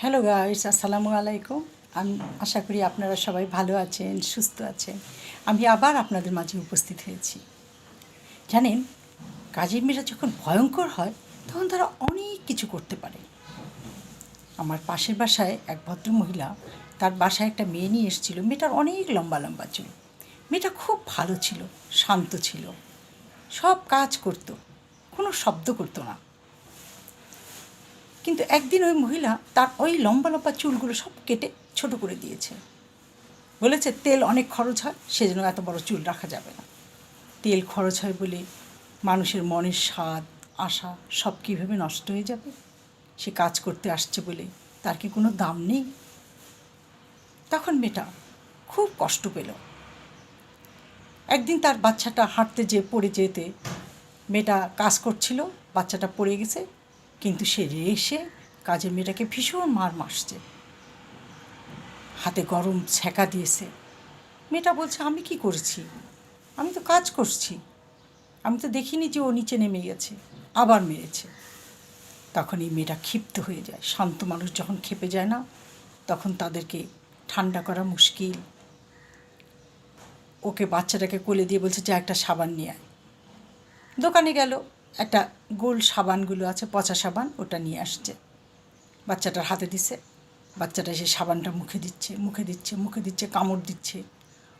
Hello guys আসসালামু আলাইকুম আমি আশা করি আপনারা সবাই ভালো আছেন, সুস্থ আছেন। আমি আবার আপনাদের মাঝে উপস্থিত হয়েছি। জানেন কাজের মেয়েরা যখন ভয়ঙ্কর হয়, তখন তারা অনেক কিছু করতে পারে। আমার পাশের বাসায় এক ভদ্র মহিলা তার বাসায় একটা মেয়ে নিয়ে এসেছিল। মেয়েটার অনেক লম্বা লম্বা চুল। মেয়েটা খুব ভালো ছিল, শান্ত ছিল। সব কাজ করতো, কোনো শব্দ করতো না। কিন্তু একদিন ওই মহিলা তার ওই লম্বা লম্বা চুলগুলো সব কেটে ছোট করে দিয়েছে। বলেছে, তেল অনেক খরচ হয়, সেজন্য এত বড় চুল রাখা যাবে না। তেল খরচ হয় বলে মানুষের মনের স্বাদ, আশা সব কীভাবে নষ্ট হয়ে যাবে? সে কাজ করতে আসছে বলে তার কি কোনো দাম নেই? তখন মেয়েটা খুব কষ্ট পেল। একদিন তার বাচ্চাটা হাঁটতে যেয়ে পড়ে যেতে মেয়েটা কাজ করছিল, বাচ্চাটা পড়ে গেছে কিন্তু সে এসে কাজের মেয়েটাকে ভীষণ মার মারছে। হাতে গরম ছ্যাঁকা দিয়েছে। মেয়েটা বলছে, আমি কি করেছি? আমি তো কাজ করছি। আমি তো দেখিনি যে ও নিচে নেমে গেছে, আবার মেরেছে। তখন এই মেয়েটা ক্ষিপ্ত হয়ে যায়। শান্ত মানুষ যখন খেপে যায় না, তখন তাদেরকে ঠান্ডা করা মুশকিল। ওকে বাচ্চাটাকে কোলে দিয়ে বলছে, যে একটা সাবান নিয়ে আয়। দোকানে গেল। একটা গোল সাবানগুলো আছে, পচা সাবান, ওটা নিয়ে আসছে। বাচ্চাটার হাতে দিছে। বাচ্চাটা সেই সাবানটা মুখে দিচ্ছে মুখে দিচ্ছে মুখে দিচ্ছে, কামড় দিচ্ছে।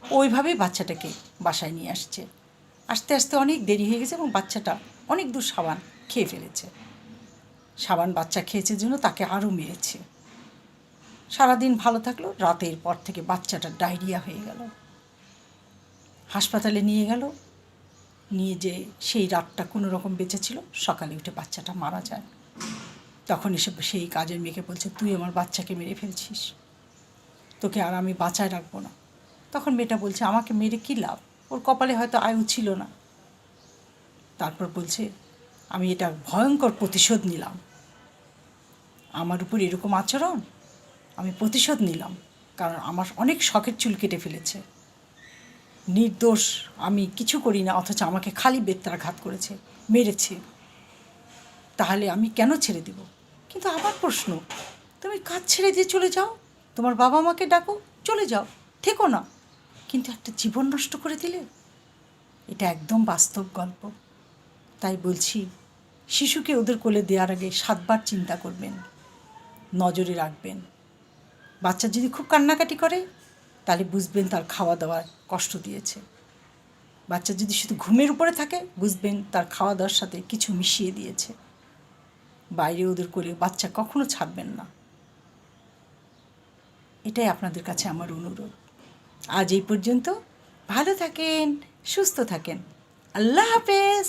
ওইভাবেই বাচ্চাটাকে বাসায় নিয়ে আসছে। আস্তে আস্তে অনেক দেরি হয়ে গেছে এবং বাচ্চাটা অনেক দূর সাবান খেয়ে ফেলেছে। সাবান বাচ্চা খেয়েছে জন্য তাকে আরও মেরেছে। সারাদিন ভালো থাকল, রাতের পর থেকে বাচ্চাটার ডায়রিয়া হয়ে গেল। হাসপাতালে নিয়ে গেল নিয়ে যে সেই রাতটা কোনো রকম বেঁচেছিল সকালে উঠে বাচ্চাটা মারা যায়। তখন এসে সেই কাজের মেয়েকে বলছে, তুই আমার বাচ্চাকে মেরে ফেলছিস। তোকে আর আমি বাঁচায় রাখব না। তখন মেয়েটা বলছে, আমাকে মেরে কী লাভ? ওর কপালে হয়তো আয়ু ছিল না। তারপর বলছে, আমি এটা ভয়ঙ্কর প্রতিশোধ নিলাম। আমার উপর এরকম আচরণ আমি প্রতিশোধ নিলাম, কারণ আমার অনেক শখের চুল কেটে ফেলেছে। নির্দোষ, আমি কিছু করি না, অথচ আমাকে খালি বেত্রাঘাত করেছে, মেরেছে। তাহলে আমি কেন ছেড়ে দেব? কিন্তু আবার প্রশ্ন, তুমি কাজ ছেড়ে দিয়ে চলে যাও, তোমার বাবা মাকে ডাকো, চলে যাও, থেকো না। কিন্তু একটা জীবন নষ্ট করে দিলে? এটা একদম বাস্তব গল্প। তাই বলছি, শিশুকে ওদের কোলে দেওয়ার আগে সাতবার চিন্তা করবেন, নজরে রাখবেন। বাচ্চা যদি খুব কান্নাকাটি করে তাহলে বুঝবেন তার খাওয়া দাওয়ার কষ্ট দিয়েছে। বাচ্চা যদি শুধু ঘুমের উপরে থাকে, বুঝবেন তার খাওয়া দাওয়ার সাথে কিছু মিশিয়ে দিয়েছে। বাইরে ওদের করে বাচ্চা কখনো ছাড়বেন না। এটাই আপনাদের কাছে আমার অনুরোধ। আজ এই পর্যন্ত। ভালো থাকেন, সুস্থ থাকেন। আল্লাহ হাফেজ!